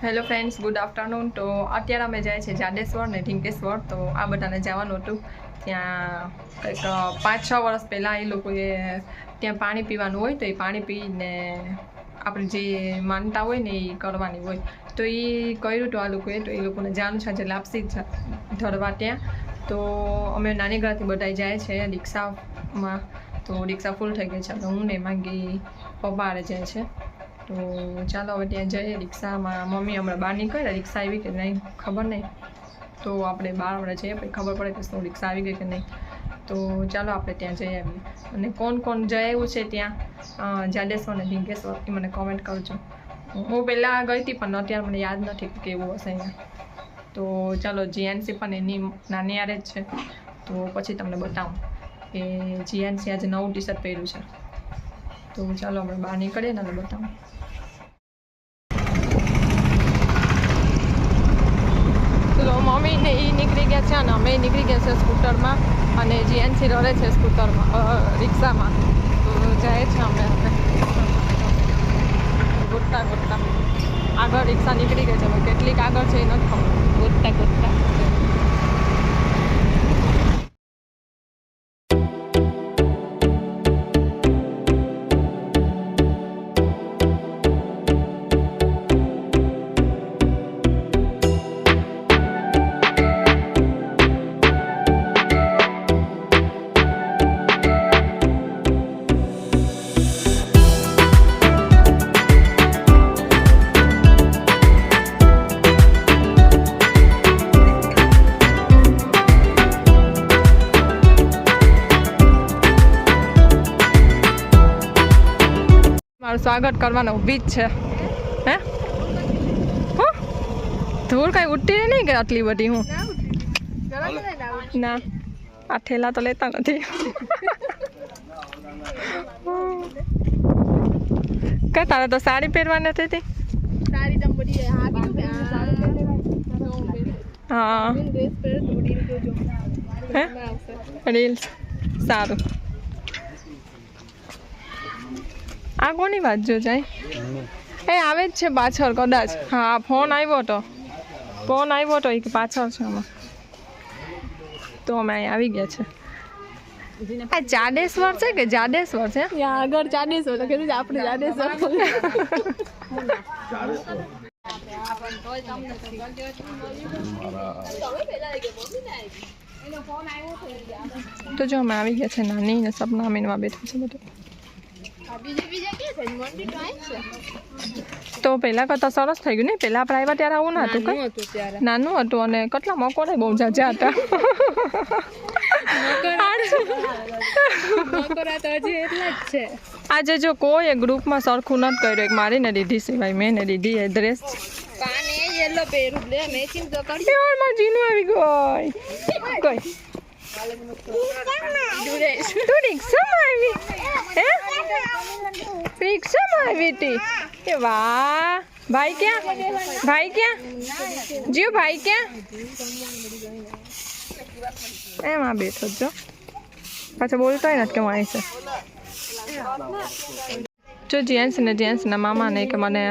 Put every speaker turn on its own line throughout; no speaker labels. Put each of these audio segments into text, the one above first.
Hello friends good afternoon તો અત્યારે અમે જાય છે જાડેશ્વર ને ઢીંકેશ્વર. તો આ બધાને જવાનું હતું. ત્યાં કંઈક પાંચ છ વર્ષ પહેલાં એ લોકોએ ત્યાં પાણી પીવાનું હોય તો એ પાણી પીને આપણે જે માનતા હોય ને એ કરવાની હોય. તો એ કર્યું હતું આ લોકોએ. તો એ લોકોને જવાનું છે જે લાપસી ધરવા ત્યાં. તો અમે નાની ઘરથી બધા જાય છે રિક્ષામાં. તો રિક્ષા ફૂલ થઈ ગઈ છે. તો હું ને માંગી પપ્પા જાય છે. તો ચાલો હવે ત્યાં જઈએ રિક્ષામાં. મમ્મી હમણાં બહાર નીકળ્યા, રિક્ષા આવી કે નહીં ખબર નહીં. તો આપણે બહાર હમણાં જઈએ, પછી ખબર પડે કે શું રિક્ષા આવી ગઈ કે નહીં. તો ચાલો આપણે ત્યાં જઈ આવીએ. અને કોણ કોણ જાય એવું છે ત્યાં? જાડેશ્વર અને ઢીંગેશ્વર એ મને કોમેન્ટ કરજો. હું પહેલાં ગઈ હતી પણ અત્યારે મને યાદ નથી કે કેવું હશે અહીંયા. તો ચાલો જીએનસી પણ એની નાની આરે જ છે. તો પછી તમને બતાવું કે જીએનસી આજે નવું ટી શર્ટ પહેર્યું છે. તો ચાલો આપણે બહાર નીકળીએ ને બતાવું તો મમ્મી ને એ નીકળી ગયા છે અને અમે નીકળી ગયા છે સ્કૂટરમાં અને જીએનસી રડે છે સ્કૂટરમાં રિક્ષામાં. તો જાય છે અમે ગોટતા ગોતતા આગળ રિક્ષા નીકળી ગઈ છે કેટલીક આગળ છે એ નથી ખબર. ગોટતા ગોતતા. મારું સ્વાગત કરવાનો ઊભી જ છે. હે? હું? ધૂળ કાંઈ રહી નહીં કે આટલી બધી હું? ના આ ઠેલા તો લેતા નથી. કે તારે તો સાડી પહેરવાની નથી હતી
હા
રીલ્સ. સારું. આ કોની વાત જો જાય? એ આવે જ છે પાછળ કદાચ. હા ફોન આવ્યો હતો ફોન આવ્યો હતો એ પાછળ છે આમાં. તો અમે અહીં આવી ગયા છે. આ જાડેશ્વર છે કે જાડેશ્વર છે?
ત્યાં આગળ જાડેશ્વર. તો કીધું આપણે જાડેશ્વર
તો જો અમે આવી ગયા છે નાની ને સપના અમીનમાં બેઠા છે બધું.
તો
પહેલાં કરતાં સરસ થઈ ગયું ને? પહેલાં આપણે આવ્યા ત્યારે આવું ના હતું કઈ?
નાનું હતું
અને કેટલા મકોડે બહુ જાજા હતા. આજે જો કોઈ ગ્રુપમાં સરખું નથી કર્યું. એક મારીને લીધી સિવાય મેં ને લીધી એ ડ્રેસ
યેલો પહેરું લે મેચિંગ તો કરી.
જીનું આવી ગઈ કઈ
ડ્રેસ
તું વાહ. ભાઈ ક્યાં? ભાઈ ક્યાં? જીવ ભાઈ ક્યાં? એમાં બેઠો જો પાછા બોલતો નથી કે હું અહીં છે. જો જેન્ટ્સ ને જેન્ટ્સના મામાને કે મને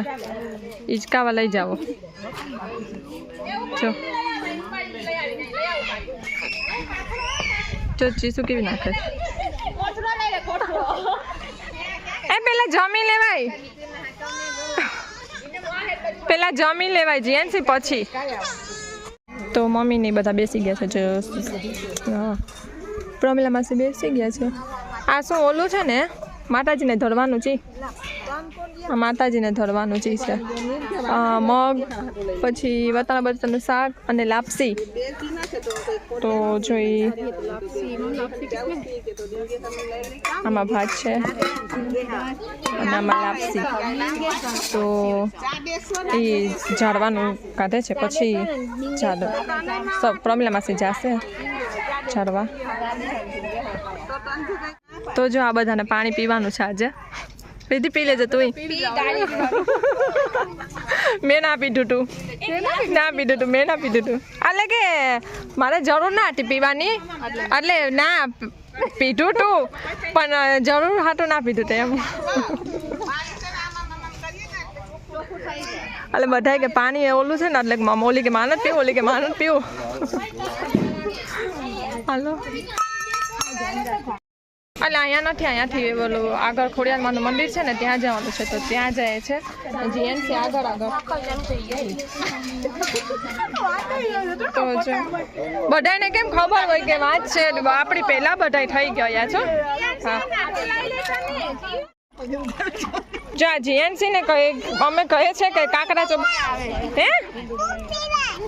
હિંચકાવા લઈ જાઓ. જો. જો ચીસુ કેવી નાખે એ પેલા જમી લેવાય. પેલા જમી લેવાય જીએનસી પછી. તો મમ્મી ને બધા બેસી ગયા છે પ્રમિલા માસી બેસી ગયા છે. આ શું ઓલું છે ને? માતાજીને ધરવાનું છે. માતાજીને ધરવાનું છે છે. મગ, પછી વટાણા બટાટાનું શાક અને લાપસી. તો જોઈ આમાં ભાત છે અને આમાં લાપસી. તો એ ઝાડવાનું કાઢે છે, પછી ઝાડ સબ હશે જાશે ઝાડવા. તો જો આ બધાને પાણી પીવાનું છે આજે. રીધી પી લેજે તું મેં ના પીધું તું. ના પીધું તું મેં ના પીધું તું. એટલે કે મારે જરૂર ના હતી પીવાની. એટલે ના પીધું તું પણ જરૂર હાટું ના પીધું તે એમ. એટલે બધા કે પાણી ઓલું છે ને એટલે મમ્મી ઓલી કે માનત પીવું ઓલી કે માનત પીવું. હાલો. એટલે અહીંયા નથી, અહીંયાથી ઓલું આગળ ખોડિયારમાંનું મંદિર છે ને, ત્યાં જવાનું છે. તો ત્યાં જાય છે. જીએનસી આગળ આગળ. બધાને કેમ ખબર હોય કે વાત છે? આપણી પહેલા બધાય થઈ ગયા છો? હા. જો, આ જીએનસી ને કહે, અમે કહે છે કે કાકરા ચોપ હે?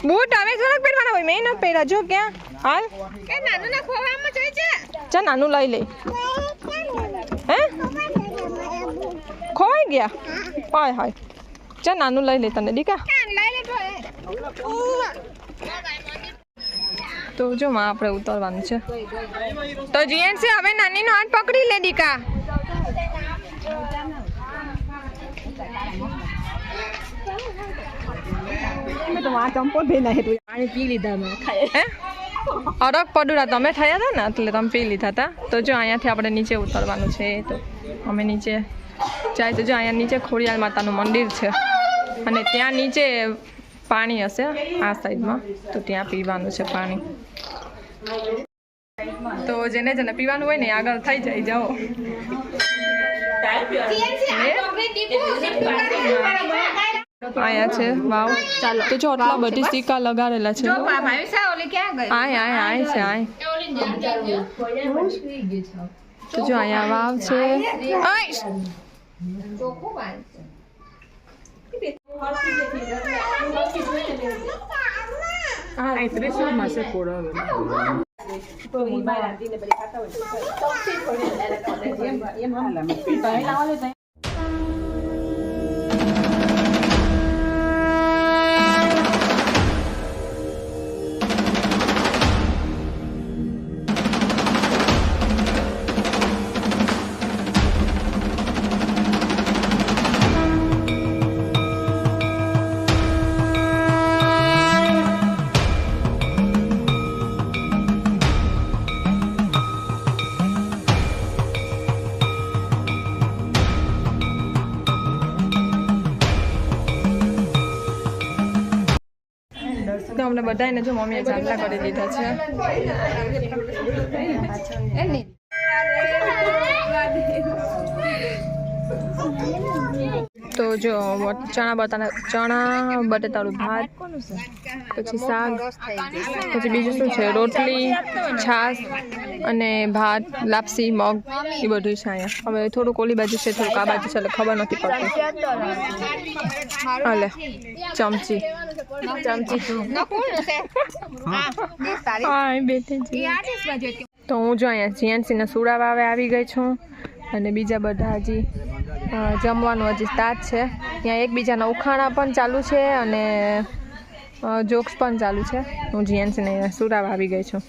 બૂટ આવે થોડાક પહેરવાના હોય, મેં ન પહેર્યા. જો, ક્યાં? હાલ?
કે નાનું ના ખોવામાં જોઈ છે.
ચા નાનું લઈ લે. હે? ખોવાઈ ગયા? હાય હાય. ચા નાનું લઈ લે તને દીકા.
તો
તો જો માં આપણે ઉતરવાનું છે. તો જીએનસી હવે નાનીનો હાથ પકડી લે દીકા. હે? અરગ પડુરા તમે થયા હતા ને એટલે તમે પી લીધા હતા. તો જો અહીંયાથી આપણે નીચે ઉતરવાનું છે તો. અમે નીચે જાય તો જો અહીંયા નીચે ખોડિયાલ માતાનું મંદિર છે. અને ત્યાં નીચે પાણી હશે આ સાઈડમાં. તો ત્યાં પીવાનું છે પાણી. તો જેને જેને પીવાનું હોય ને આગળ થઈ જાય જાઓ. આયા છે? વાવ. ચાલો. તો જો આટલા બધી સિક્કા લગાડેલા છે
ઓલી ક્યાં ગઈ?
આય આય આય છે આય. તો જો આયા વાવ છે. આય તો અમને બધાને જો મમ્મીએ ચાંદલા કરી દીધા છે. તો જો ચણા બટાના ચણા બટેટાનું ભાત, પછી શાક, પછી બીજું શું છે? રોટલી, છાશ અને ભાત, લાપસી, મગ, એ બધું છે અહીંયા. હવે થોડુંક ઓલી બાજુ છે થોડુંક આ બાજુ છે, એટલે ખબર નથી પડતી. હાલે, ચમચી. છે. તો હું જો અહીંયા જીએનસીના સુડાવા આવે આવી ગઈ છું અને બીજા બધા હજી જમવાનું હજી સ્ટાર્ટ છે. ત્યાં એકબીજાના ઉખાણા પણ ચાલુ છે અને જોક્સ પણ ચાલુ છે. હું જીએનસીને સુરાવા આવી ગઈ છું.